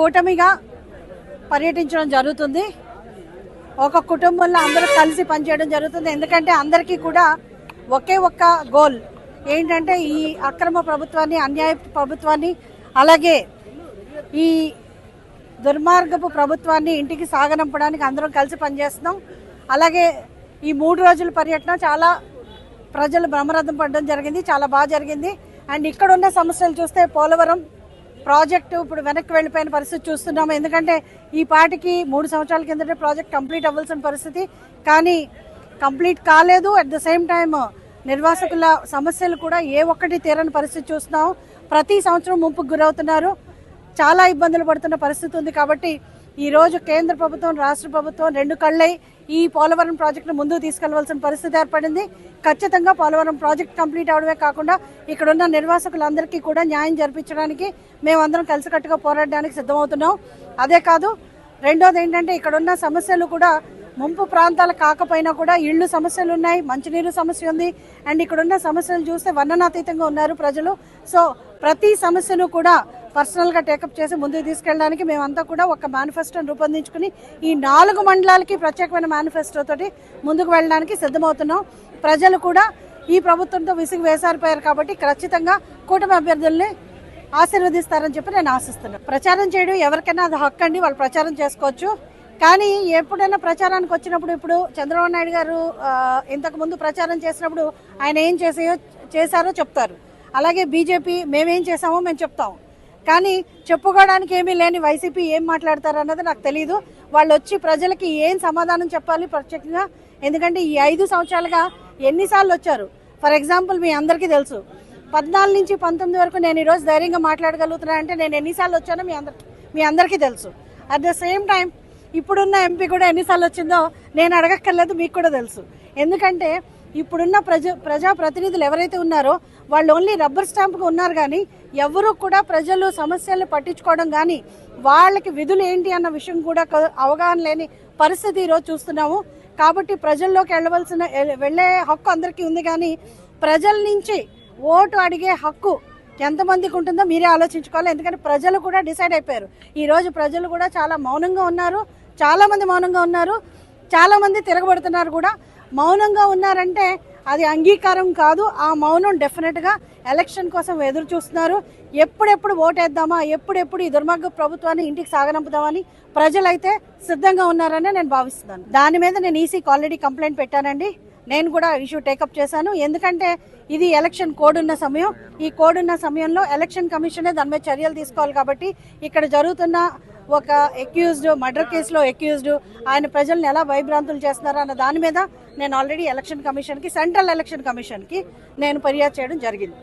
కూటమిగా పర్యటించడం జరుగుతుంది. ఒక కుటుంబంలో అందరూ కలిసి పనిచేయడం జరుగుతుంది. ఎందుకంటే అందరికీ కూడా ఒకే ఒక్క గోల్. ఏంటంటే ఈ అక్రమ ప్రభుత్వాన్ని అన్యాయ ప్రభుత్వాన్ని అలాగే ఈ దుర్మార్గపు ప్రభుత్వాన్ని ఇంటికి సాగనంపడానికి అందరం కలిసి పనిచేస్తున్నాం. అలాగే ఈ మూడు రోజుల పర్యటన చాలా ప్రజలు బ్రహ్మరథం పడడం జరిగింది చాలా బాగా జరిగింది. అండ్ ఇక్కడ ఉన్న సమస్యలు చూస్తే పోలవరం ప్రాజెక్టు ఇప్పుడు వెనక్కి వెళ్ళిపోయిన పరిస్థితి చూస్తున్నాము. ఎందుకంటే ఈ పాటికి మూడు సంవత్సరాల కిందటే ప్రాజెక్ట్ కంప్లీట్ అవ్వాల్సిన పరిస్థితి. కానీ కంప్లీట్ కాలేదు. అట్ ద సేమ్ టైం నిర్వాసకుల సమస్యలు కూడా ఏ ఒక్కటి తీరని పరిస్థితి చూస్తున్నాం ప్రతి సంవత్సరం ముంపుకు గురవుతున్నారు. చాలా ఇబ్బందులు పడుతున్న పరిస్థితి ఉంది కాబట్టి ఈరోజు కేంద్ర ప్రభుత్వం రాష్ట్ర ప్రభుత్వం రెండు కళ్ళై ఈ పోలవరం ప్రాజెక్టును ముందుకు తీసుకెళ్ళవలసిన పరిస్థితి ఏర్పడింది. ఖచ్చితంగా పోలవరం ప్రాజెక్ట్ కంప్లీట్ అవడమే కాకుండా ఇక్కడున్న నిర్వాసకులందరికీ కూడా న్యాయం జరిపించడానికి మేమందరం కలిసికట్టుగా పోరాడడానికి సిద్ధమవుతున్నాం. అదే కాదు రెండోది ఏంటంటే ఇక్కడున్న సమస్యలు కూడా ముంపు ప్రాంతాలు కాకపోయినా కూడా ఇళ్ళు సమస్యలు ఉన్నాయి మంచినీరు సమస్య ఉంది. అండ్ ఇక్కడున్న సమస్యలు చూస్తే వర్ణనాతీతంగా ఉన్నారు ప్రజలు. సో ప్రతి సమస్యను కూడా పర్సనల్గా టేకప్ చేసి ముందుకు తీసుకెళ్ళడానికి మేమంతా కూడా ఒక మేనిఫెస్టోని రూపొందించుకుని ఈ నాలుగు మండలాలకి ప్రత్యేకమైన మేనిఫెస్టోతోటి ముందుకు వెళ్ళడానికి సిద్ధమవుతున్నాం. ప్రజలు కూడా ఈ ప్రభుత్వంతో విసిగి వేసారిపోయారు కాబట్టి ఖచ్చితంగా కూటమి అభ్యర్థుల్ని ఆశీర్వదిస్తారని చెప్పి నేను ఆశిస్తున్నాను. ప్రచారం చేయడం ఎవరికైనా అది హక్కు అండి వాళ్ళు ప్రచారం చేసుకోవచ్చు. కానీ ఎప్పుడైనా ప్రచారానికి వచ్చినప్పుడు ఇప్పుడు చంద్రబాబు నాయుడు గారు ఇంతకుముందు ప్రచారం చేసినప్పుడు ఆయన ఏం చేసాయో చేశారో చెప్తారు. అలాగే బీజేపీ మేమేం చేసామో మేము చెప్తాము కానీ చెప్పుకోవడానికి ఏమీ లేని వైసీపీ ఏం మాట్లాడతారు అన్నది నాకు తెలియదు వాళ్ళు వచ్చి ప్రజలకి ఏం సమాధానం చెప్పాలి ప్రత్యేకంగా? ఎందుకంటే ఈ ఐదు సంవత్సరాలుగా ఎన్నిసార్లు వచ్చారు? ఫర్ ఎగ్జాంపుల్ మీ అందరికీ తెలుసు. పద్నాలుగు నుంచి పంతొమ్మిది వరకు నేను ఈరోజు ధైర్యంగా మాట్లాడగలుగుతున్నా అంటే నేను ఎన్నిసార్లు వచ్చానో మీ అందరికి మీ అందరికీ తెలుసు. అట్ ద సేమ్ టైం ఇప్పుడున్న ఎంపీ కూడా ఎన్నిసార్లు వచ్చిందో నేను అడగక్కర్లేదు మీకు కూడా తెలుసు. ఎందుకంటే ఇప్పుడున్న ప్రజ ప్రజా ప్రతినిధులు ఎవరైతే ఉన్నారో వాళ్ళు ఓన్లీ రబ్బర్ స్టాంప్గా ఉన్నారు కానీ ఎవరు కూడా ప్రజలు సమస్యలను పట్టించుకోవడం కానీ వాళ్ళకి విధులు ఏంటి అన్న విషయం కూడా క- అవగాహన లేని పరిస్థితి ఈరోజు చూస్తున్నాము. కాబట్టి ప్రజల్లోకి వెళ్ళవలసిన వెళ్ళే హక్కు అందరికీ ఉంది కానీ ప్రజల నుంచి ఓటు అడిగే హక్కు ఎంతమందికి ఉంటుందో మీరే ఆలోచించుకోవాలి. ఎందుకంటే ప్రజలు కూడా డిసైడ్ అయిపోయారు. ఈరోజు ప్రజలు కూడా చాలా మౌనంగా ఉన్నారు. చాలామంది మౌనంగా ఉన్నారు. చాలామంది తిరగబడుతున్నారు కూడా. మౌనంగా ఉన్నారంటే అది అంగీకారం కాదు. ఆ మౌనం డెఫినెట్గా ఎలక్షన్ కోసం ఎదురు చూస్తున్నారు. ఎప్పుడెప్పుడు ఓటేద్దామా ఎప్పుడెప్పుడు ఈ దుర్మార్గ ప్రభుత్వాన్ని ఇంటికి సాగనంపుదామని ప్రజలైతే సిద్ధంగా ఉన్నారని నేను భావిస్తున్నాను. దాని మీద నేను ఈసీకి ఆల్రెడీ కంప్లైంట్ పెట్టానండి. నేను కూడా ఇష్యూ టేకప్ చేశాను. ఎందుకంటే ఇది ఎలక్షన్ కోడ్ ఉన్న సమయం. ఈ కోడ్ ఉన్న సమయంలో ఎలక్షన్ కమిషనే దాని మీద చర్యలు తీసుకోవాలి కాబట్టి ఇక్కడ జరుగుతున్న ఒక ఎక్యూజ్డ్ మర్డర్ కేసులో ఎక్యూజ్డ్ ఆయన ప్రజల్ని ఎలా భయభ్రాంతులు చేస్తున్నారు అన్న దాని మీద నేను ఆల్రెడీ ఎలక్షన్ కమిషన్కి సెంట్రల్ ఎలక్షన్ కమిషన్కి నేను ఫిర్యాదు చేయడం జరిగింది.